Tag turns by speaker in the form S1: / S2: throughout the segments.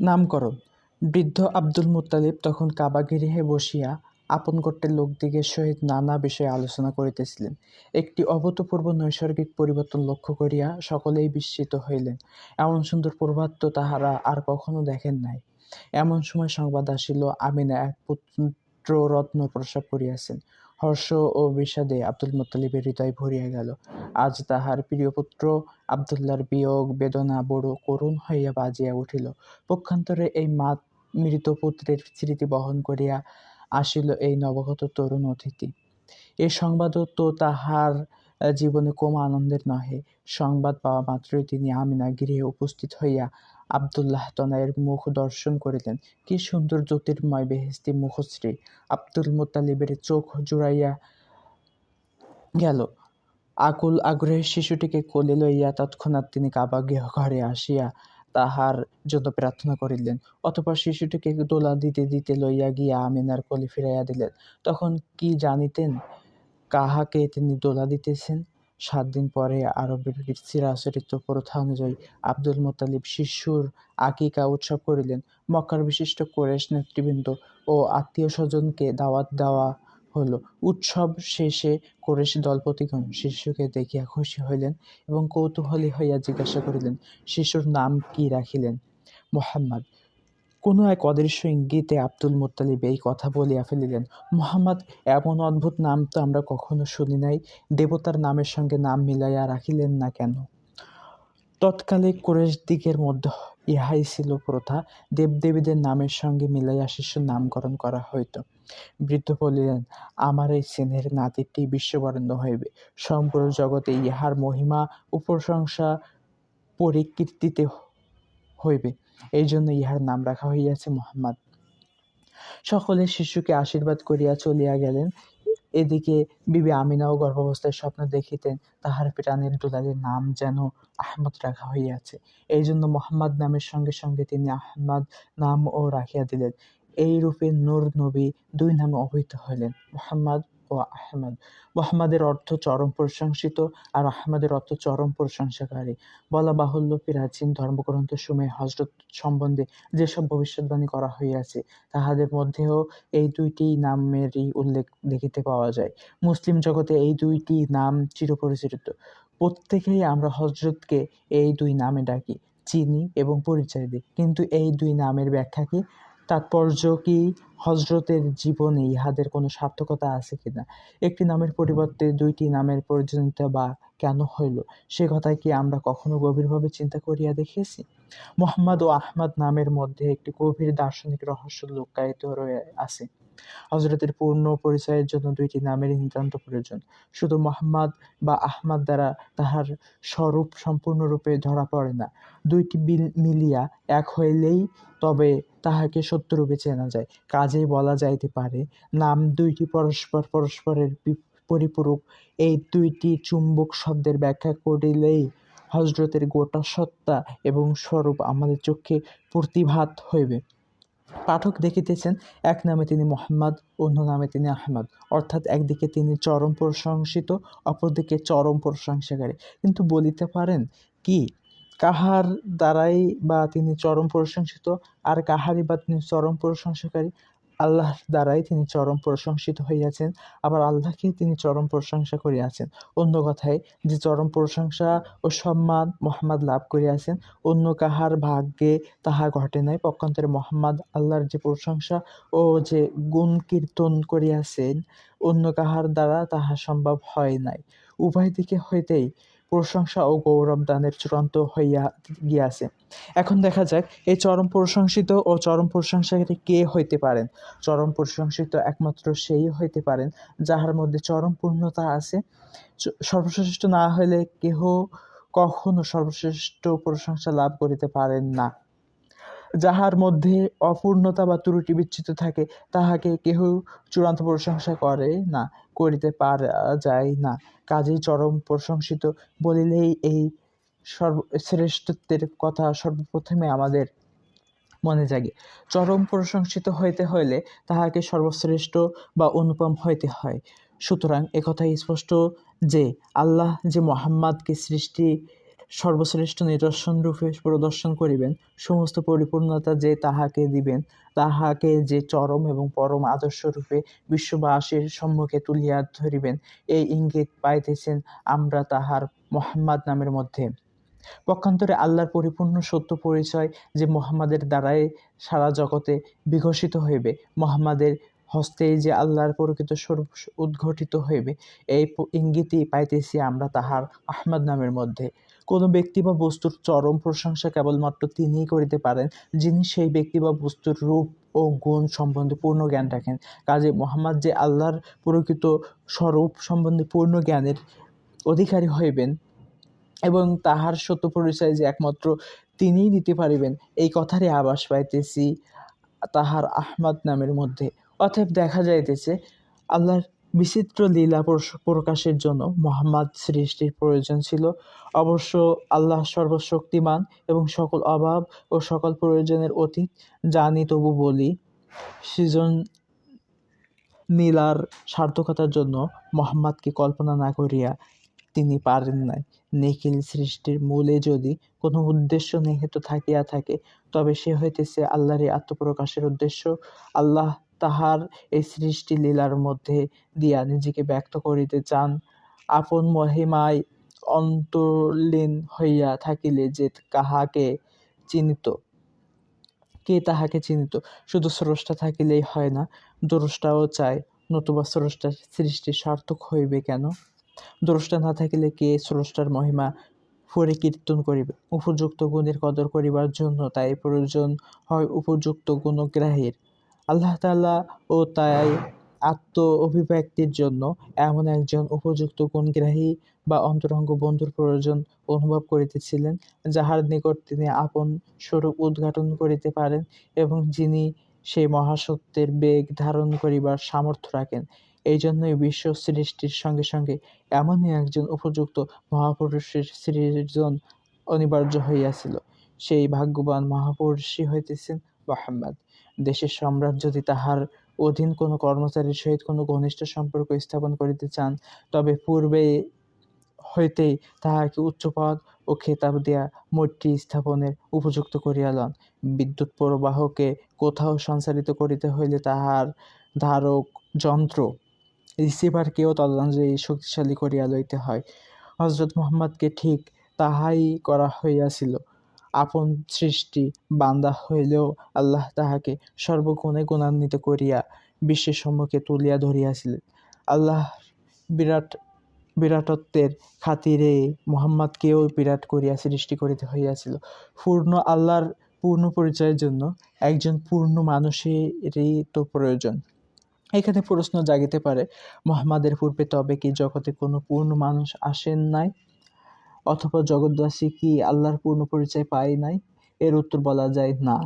S1: নামকরণ। বৃদ্ধ Abdul Muttalib তখন কাবা গৃহে বসিয়া আপন গোত্রের লোকদিগের সহিত নানা বিষয়ে আলোচনা করিতেছিলেন। একটি অভূতপূর্ব নৈসর্গিক পরিবর্তন লক্ষ্য করিয়া সকলেই বিস্মিত হইলেন। এমন সুন্দর প্রভাত তো তাহারা আর কখনো দেখেন নাই। এমন সময় সংবাদ আসিল, আমিনা এক পুত্র রত্ন প্রসব করিয়াছেন। হর্ষ ও বিষাদে আব্দুল মুত্তালিবের হৃদয় ভরিয়া গেল। আজ তাহার প্রিয় পুত্র আবদুল্লার বিয়োগ বেদনা বড় করুণ হইয়া বাজিয়া উঠিল। পক্ষান্তরে এই মা মৃত পুত্রের স্মৃতি বহন করিয়া আসিল এই নবগত তরুণ অতিথি। এই সংবাদও তো তাহার জীবনে কম আনন্দের নহে। সংবাদ পাওয়া মাত্রই তিনি আমিনা গৃহে উপস্থিত হইয়া আবদুল্লাহ তনয়ের মুখ দর্শন করিলেন। কি সুন্দর জ্যোতির্ময় বেহেস্তি মুখশ্রী। আব্দুল মুতালিবের চোখ জুড়াইয়া গেল। আকুল আগ্রহে শিশুটিকে কোলে লইয়া তৎক্ষণাৎ তিনি কাবা ঘরে আসিয়া তাহার জন্য প্রার্থনা করিলেন। অতপর শিশুটিকে দোলা দিতে দিতে লইয়া গিয়া আমিনার কোলে ফিরাইয়া দিলেন। তখন কি জানিতেন কাহাকে তিনি দোলা দিতেছেন? সাত দিন পরে আরবের চিরাচরিত প্রথা অনুযায়ী আব্দুল মোতালিব শিশুর আকিকা উৎসব করিলেন। মক্কার বিশিষ্ট কোরেশ নেতৃবৃন্দ ও আত্মীয় স্বজনকে দাওয়াত দেওয়া হলো। উৎসব শেষে কোরেশ দলপতিগণ শিশুকে দেখিয়া খুশি হইলেন এবং কৌতূহলী হইয়া জিজ্ঞাসা করিলেন, শিশুর নাম কি রাখিলেন? মোহাম্মদ। কোনো এক অদৃশ্য ইঙ্গিতে আব্দুল মুত্তালিব এই কথা বলিয়া ফেলিলেন, মোহাম্মদ, এমন অদ্ভুত নাম তো আমরা কখনো শুনি নাই, দেবতার নামের সঙ্গে নাম মিলাইয়া রাখিলেন না কেন? তৎকালে কুরেশ দিকের মধ্যে ইহাই ছিল প্রথা, দেবদেবীদের নামের সঙ্গে মিলাইয়া শিশুর নামকরণ করা হইত। বৃদ্ধ বলিলেন, আমার এই স্নেহের নাতিটি বিশ্ববরেণ্য হইবে সম্পূর্ণ জগতে ইহার মহিমা ও প্রশংসা পরিকীর্তিতে হইবে। এই জন্য ইহার নাম রাখা হইয়াছে মোহাম্মদ। সকলে শিশুকে আশীর্বাদ করিয়া চলিয়া গেলেন। এদিকে বিবি আমিনাও গর্ভাবস্থায় স্বপ্ন দেখিতেন, তাহার প্রাণের দুলালের নাম যেন আহমদ রাখা হইয়াছে। এই জন্য মোহাম্মদ নামের সঙ্গে সঙ্গে তিনি আহমদ নাম ও রাখিয়া দিলেন। এই রূপে নূর নবী দুই নামে অবহিত হইলেন। মোহাম্মদ ও আহমদ। মোহাম্মদের অর্থ চরম প্রশংসিত আর আহমদের অর্থ চরম প্রশংসাকারী। বলা বাহুল্য প্রাচীন ধর্মগ্রন্থ সময়ে হজরত সম্বন্ধে যেসব ভবিষ্যৎবাণী করা হইয়াছে, তাহাদের মধ্যেও এই দুইটি নামেরই উল্লেখ দেখিতে পাওয়া যায়। মুসলিম জগতে এই দুইটি নাম চিরপরিচিত। প্রত্যেকেই আমরা হজরতকে এই দুই নামে ডাকি, চিনি এবং পরিচয় দিই। কিন্তু এই দুই নামের ব্যাখ্যা কি? তাৎপর্য কি? হজরতের জীবনে ইহাদের কোনো সার্থকতা আছে কিনা? একটি নামের পরিবর্তে দুইটি নামের প্রয়োজনীয়তা বা কেন হইল? সে কথায় কি আমরা কখনো গভীরভাবে চিন্তা করিয়া দেখিয়েছি? মোহাম্মদ ও আহমদ নামের মধ্যে একটি গভীর দার্শনিক রহস্য লুকায়িত রয়ে আছে। হজরতের পূর্ণ পরিচয়ের জন্য দুইটি নামের নিতান্ত প্রয়োজন। শুধু মোহাম্মদ বা আহমদ দ্বারা তাহার স্বরূপ সম্পূর্ণরূপে ধরা পড়ে না। দুইটি মিলিয়া এক হইলেই তবে তাহাকে সত্যরূপে চেনা যায়। কাজেই বলা যাইতে পারে, নাম দুইটি পরস্পর পরস্পরের পরিপূরক। এই দুইটি চুম্বক শব্দের ব্যাখ্যা করিলেই হজরতের গোটা সত্তা এবং স্বরূপ আমাদের চোখে প্রতিভাত হইবে। পাঠক দেখিতেছেন, এক নামে তিনি মোহাম্মদ, অন্য নামে তিনি আহমদ। অর্থাৎ একদিকে তিনি চরম প্রশংসিত, অপরদিকে চরম প্রশংসাকারী। কিন্তু বলিতে পারেন কি? কাহার দ্বারাই বা তিনি চরম প্রশংসিত, আর কাহারই বা তিনি চরম প্রশংসাকারী? আল্লাহর দ্বারাই তিনি চরম প্রশংসিত হইয়াছেন, আবার আল্লাহকে তিনি চরম প্রশংসা করিয়াছেন। অন্য কথায়, যে চরম প্রশংসা ও সম্মান মোহাম্মদ লাভ করিয়াছেন, অন্য কাহার ভাগ্যে তাহা ঘটে নাই। পক্ষান্তরে মোহাম্মদ আল্লাহর যে প্রশংসা ও যে গুণ কীর্তন করিয়াছেন, অন্য কাহার দ্বারা তাহা সম্ভব হয় নাই। উভয় দিকে হইতেই প্রশংসা ও গৌরব দানের চূড়ান্ত হইয়া গিয়াছে। এখন দেখা যাক, এই চরম প্রশংসিত ও চরম প্রশংসাকারী কে হইতে পারেন? চরম প্রশংসিত একমাত্র সেই হইতে পারেন যাহার মধ্যে চরম পূর্ণতা আছে। সর্বশ্রেষ্ঠ না হইলে কেহ কখনো সর্বশ্রেষ্ঠ প্রশংসা লাভ করিতে পারেন না। যাহার মধ্যে অপূর্ণতা বা ত্রুটি বিচ্ছিত থাকে, তাহাকে কেহ চূড়ান্ত প্রশংসা করে না, করিতে পারা যায় না। কাজেই চরম প্রশংসিত বলিলেই এই সর্ব, শ্রেষ্ঠত্বের কথা সর্বপ্রথমে আমাদের মনে জাগে। চরম প্রশংসিত হইতে হইলে তাহাকে সর্বশ্রেষ্ঠ বা অনুপম হইতে হয়। সুতরাং একথাই স্পষ্ট যে, আল্লাহ যে মোহাম্মদকে সৃষ্টি সর্বশ্রেষ্ঠ নিদর্শন রূপে প্রদর্শন করিবেন। সমস্ত পরিপূর্ণতা যে তাহাকে দিবেন, তাহাকে যে চরম এবং পরম আদর্শরূপে বিশ্ববাসীর সম্মুখে তুলিয়া ধরিবেন, এই ইঙ্গিত পাইতেছেন আমরা তাহার মোহাম্মদ নামের মধ্যে। পক্ষান্তরে আল্লাহর পরিপূর্ণ সত্য পরিচয় যে মোহাম্মদের দ্বারাই সারা জগতে বিকশিত হইবে, মোহাম্মদের হস্তেই যে আল্লাহর প্রকৃত স্বরূপ উদ্ঘটিত হইবে, এই ইঙ্গিতই পাইতেছি আমরা তাহার আহমদ নামের মধ্যে। কোনো ব্যক্তি বা বস্তুর চরম প্রশংসা কেবলমাত্র তিনিই করিতে পারেন, যিনি সেই ব্যক্তি বা বস্তুর রূপ ও গুণ সম্বন্ধে পূর্ণ জ্ঞান রাখেন। কাজে মোহাম্মদ যে আল্লাহর প্রকৃত স্বরূপ সম্বন্ধে পূর্ণ জ্ঞানের অধিকারী হইবেন এবং তাহার সত্য পরিচয় যে একমাত্র তিনিই দিতে পারিবেন, এই কথারই আভাস পাইতেছি তাহার আহমদ নামের মধ্যে। অতএব দেখা যাইতেছে, আল্লাহর বিচিত্র লীলা প্রকাশের জন্য মোহাম্মদ সৃষ্টির প্রয়োজন ছিল। অবশ্য আল্লাহ সর্বশক্তিমান এবং সকল অভাব ও সকল প্রয়োজনের অতীত জানি তবু বলি, সৃজন নীলার সার্থকতার জন্য মোহাম্মদকে কল্পনা না করিয়া তিনি পারেন নাই। নিখিল সৃষ্টির মূলে যদি কোনো উদ্দেশ্য নিহিত থাকিয়া থাকে, তবে সে হইতেছে আল্লাহর এই আত্মপ্রকাশের উদ্দেশ্য। আল্লাহ তাহার এই সৃষ্টি লীলার মধ্যে দিয়া নিজেকে ব্যক্ত করিতে চান। আপন মহিমায় অন্তর্লীন হইয়া থাকিলে যে কাহাকে চিনিত? কে তাহাকে চিনিত? শুধু স্রষ্টা থাকিলেই হয় না, দ্রষ্টাও চায়, নতুবা স্রষ্টার সৃষ্টি সার্থক হইবে কেন? দ্রষ্টা না থাকিলে কে স্রষ্টার মহিমা পরিকীর্তন করিবে? উপযুক্ত গুণের কদর করিবার জন্য তাই প্রয়োজন হয় উপযুক্ত গুণগ্রাহীর। আল্লাহ তাআলা ও তাই আত্ম অভিব্যক্তির জন্য এমন একজন উপযুক্ত গুণগ্রাহী বা অন্তরঙ্গ বন্ধুর প্রয়োজন অনুভব করিতেছিলেন, যাহার নিকট তিনি আপন স্বরূপ উদ্ঘাটন করিতে পারেন এবং যিনি সেই মহাসত্যের বেগ ধারণ করিবার সামর্থ্য রাখেন। এই জন্যই বিশ্ব সৃষ্টির সঙ্গে সঙ্গে এমনই একজন উপযুক্ত মহাপুরুষের সৃজন অনিবার্য হইয়াছিল। সেই ভাগ্যবান মহাপুরুষই হইতেছেন মোহাম্মদ। দেশের সম্রাট যদি তাহার অধীন কোনো কর্মচারীর সহিত কোনো ঘনিষ্ঠ সম্পর্ক স্থাপন করিতে চান, তবে পূর্বে হইতেই তাহাকে উচ্চপদ ও খেতাব দিয়া মৈত্রী স্থাপনের উপযুক্ত করিয়া লন। বিদ্যুৎ প্রবাহকে কোথাও সঞ্চারিত করিতে হইলে তাহার ধারক যন্ত্র, রিসিভারকেও তদনুযায়ী শক্তিশালী করিয়া লইতে হয়। হজরত মোহাম্মদকে ঠিক তাহাই করা হইয়াছিল। আপন সৃষ্টি বান্দা হইলেও আল্লাহ তাহাকে সর্বগুণে গুণান্বিত করিয়া বিশ্বের সম্মুখে তুলিয়া ধরিয়াছিলেন। আল্লাহ বিরাট, বিরাটত্বের খাতিরে মোহাম্মদকেও বিরাট করিয়া সৃষ্টি করিতে হইয়াছিল। পূর্ণ আল্লাহর পূর্ণ পরিচয়ের জন্য একজন পূর্ণ মানুষেরই তো প্রয়োজন। এখানে প্রশ্ন জাগিতে পারে, মোহাম্মদের পূর্বে তবে কি জগতে কোনো পূর্ণ মানুষ আসেন নাই? অথবা জগৎবাসী কি আল্লাহর পূর্ণ পরিচয় পায় নাই? এর উত্তর বলা যায় না।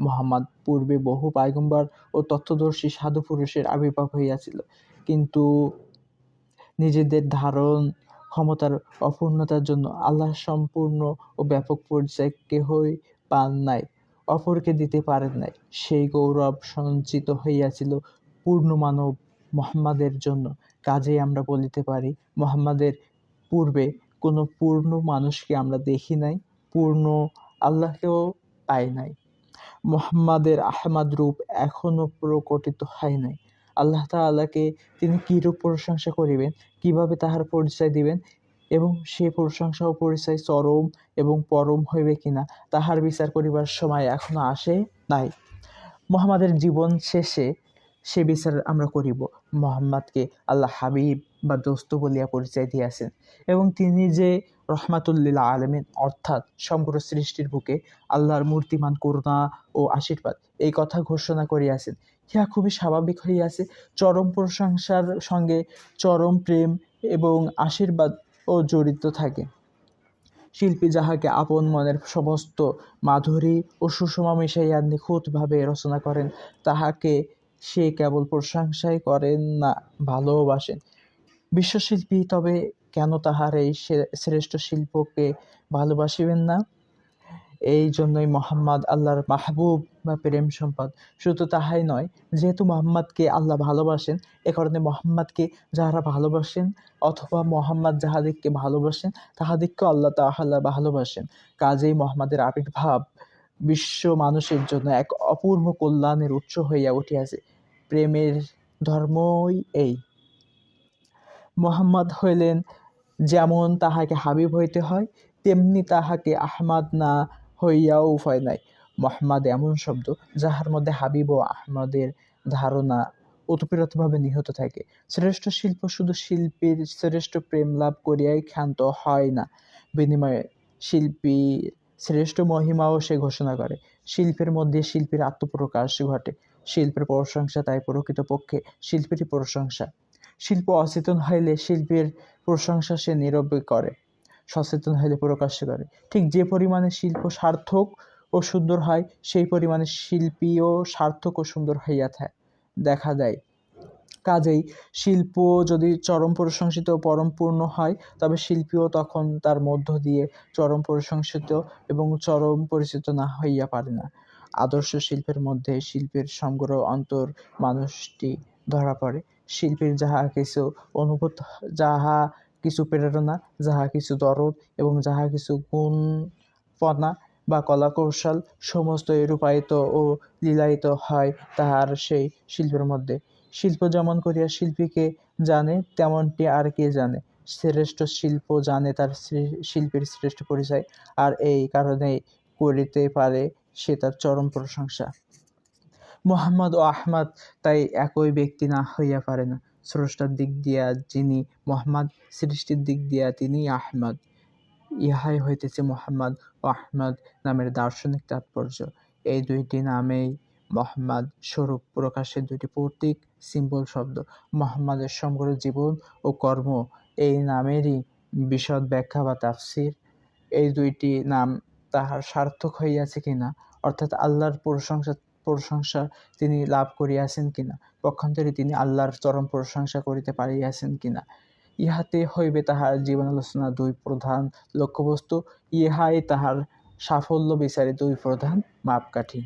S1: মোহাম্মদ পূর্বে বহু পায়গম্বর ও তত্ত্বদর্শী সাধু পুরুষের আবির্ভাব হইয়াছিল। কিন্তু নিজেদের ধারণ, ক্ষমতার অপূর্ণতার জন্য আল্লাহ সম্পূর্ণ ও ব্যাপক পরিচয় কেহই পান নাই, অপরকে দিতে পারেন নাই। সেই গৌরব সঞ্চিত হইয়াছিল পূর্ণ মানব মোহাম্মদের জন্য। কাজেই আমরা বলিতে পারি, মোহাম্মদের পূর্বে কোনো পূর্ণ মানুষকে আমরা দেখি নাই, পূর্ণ আল্লাহকেও পাই নাই। মোহাম্মদের আহমাদ রূপ এখনও প্রকটিত হয় নাই। আল্লাহ তাআলাকে তিনি কীরূপ প্রশংসা করিবেন, কীভাবে তাহার পরিচয় দিবেন এবং সে প্রশংসা ও পরিচয় চরম এবং পরম হইবে কিনা, তাহার বিচার করিবার সময় এখনও আসে নাই। মোহাম্মদের জীবন শেষে সে বিচার আমরা করিব। মোহাম্মদকে আল্লাহ হাবিব বা দোস্ত বলিয়া পরিচয় দিয়াছেন। এবং তিনি যে রহমাতুল্লিল আলমিন, অর্থাৎ সমগ্র সৃষ্টির বুকে আল্লাহর মূর্তিমান করুণা ও আশীর্বাদ, এই কথা ঘোষণা করিয়াছেন। ইহা খুবই স্বাভাবিক হইয়াছে। চরম প্রশংসার সঙ্গে চরম প্রেম এবং আশীর্বাদ ও জড়িত থাকে। শিল্পী যাহাকে আপন মনের সমস্ত মাধুরী ও সুষমা মিশাইয়া নিখুঁতভাবে রচনা করেন, তাহাকে সে কেবল প্রশংসাই করেন না, ভালোবাসেন। বিশ্বশিল্পী, তবে কেন তাহার এই শ্রেষ্ঠ শিল্পকে ভালোবাসিবেন না? এই জন্যই মোহাম্মদ আল্লাহর মাহবুব বা প্রেম সম্পদ। শুধু তাহাই নয়, যেহেতু মোহাম্মদকে আল্লাহ ভালোবাসেন, এ কারণে মোহাম্মদকে যাহারা ভালোবাসেন অথবা মোহাম্মদ যাহাদিককে ভালোবাসেন তাহাদিককে আল্লাহ তাহাল্লাহ ভালোবাসেন। কাজেই মোহাম্মদের আবির্ভাব বিশ্ব মানুষের জন্য এক অপূর্ব কল্যাণের উৎস হইয়া উঠিয়াছে। প্রেমের ধর্মই এই। মোহাম্মদ হইলেন যেমন তাহাকে হাবিব হইতে হয়, তেমনি তাহাকে আহমাদ না হইয়াও উপায় নাই। মোহাম্মদ এমন শব্দ যাহার মধ্যে হাবিব ও আহমদের ধারণা ওতপ্রোতভাবে নিহত থাকে। শ্রেষ্ঠ শিল্প শুধু শিল্পীর শ্রেষ্ঠ প্রেম লাভ করিয়াই ক্ষান্ত হয় না। বিনিময়ে শিল্পী শ্রেষ্ঠ মহিমাও সে ঘোষণা করে। শিল্পের মধ্যে শিল্পীর আত্মপ্রকাশ ঘটে। শিল্পের প্রশংসা তাই প্রকৃতপক্ষে শিল্পীরই প্রশংসা। শিল্প অচেতন হইলে শিল্পের প্রশংসা সে নীরবে করে, সচেতন হইলে প্রকাশ্য করে। ঠিক যে পরিমাণে শিল্প সার্থক ও সুন্দর হয়, সেই পরিমাণে শিল্পীও সার্থক ও সুন্দর হইয়া থাকে দেখা দেয়। কাজেই শিল্প যদি চরম প্রশংসিত ও পরমপূর্ণ হয়, তবে শিল্পীও তখন তার মধ্য দিয়ে চরম প্রশংসিত এবং চরম পরিচিত না হইয়া পারে না। আদর্শ শিল্পের মধ্যে শিল্পের সমগ্র অন্তর মানুষটি ধরা পড়ে। শিল্পীর যাহা কিছু অনুভূত, যাহা কিছু প্রেরণা, যাহা কিছু দরদ এবং যাহা কিছু গুণপনা বা কলাকৌশল সমস্ত রূপায়িত ও লীলায়িত হয়, তাহার সেই শিল্পের মধ্যে। শিল্প যেমন করিয়া শিল্পীকে জানে, তেমনটি আর কে জানে? শ্রেষ্ঠ শিল্প জানে তার শিল্পীর শ্রেষ্ঠ পরিচয়, আর এই কারণেই করিতে পারে সে তার চরম প্রশংসা। মোহাম্মদ ও আহমদ, তাই একই ব্যক্তি না হইয়া পারে না। স্রষ্টার দিক দিয়া যিনি মোহাম্মদ, সৃষ্টির দিক দিয়া তিনি আহমদ। ইহাই হইতেছে মোহাম্মদ ও আহমদ নামের দার্শনিক তাৎপর্য। এই দুইটি নামেই মোহাম্মদ স্বরূপ প্রকাশের দুইটি প্রতীক, সিম্বল, শব্দ। মোহাম্মদের সমগ্র জীবন ও কর্ম এই নামেরই বিশদ ব্যাখ্যা বা তাফসির। এই দুইটি নাম তাহার সার্থক হইয়াছে কিনা? অর্থাৎ আল্লাহর প্রশংসা প্রশংসা তিনি লাভ করিয়াছেন কিনা? পক্ষান্তরে তিনি আল্লাহর চরম প্রশংসা করিতে পারিয়াছেন কিনা? ইহাতে হইবে তাহার জীবন আলোচনা দুই প্রধান লক্ষ্যবস্তু। ইহাই তাহার সাফল্য বিচারে দুই প্রধান মাপকাঠি।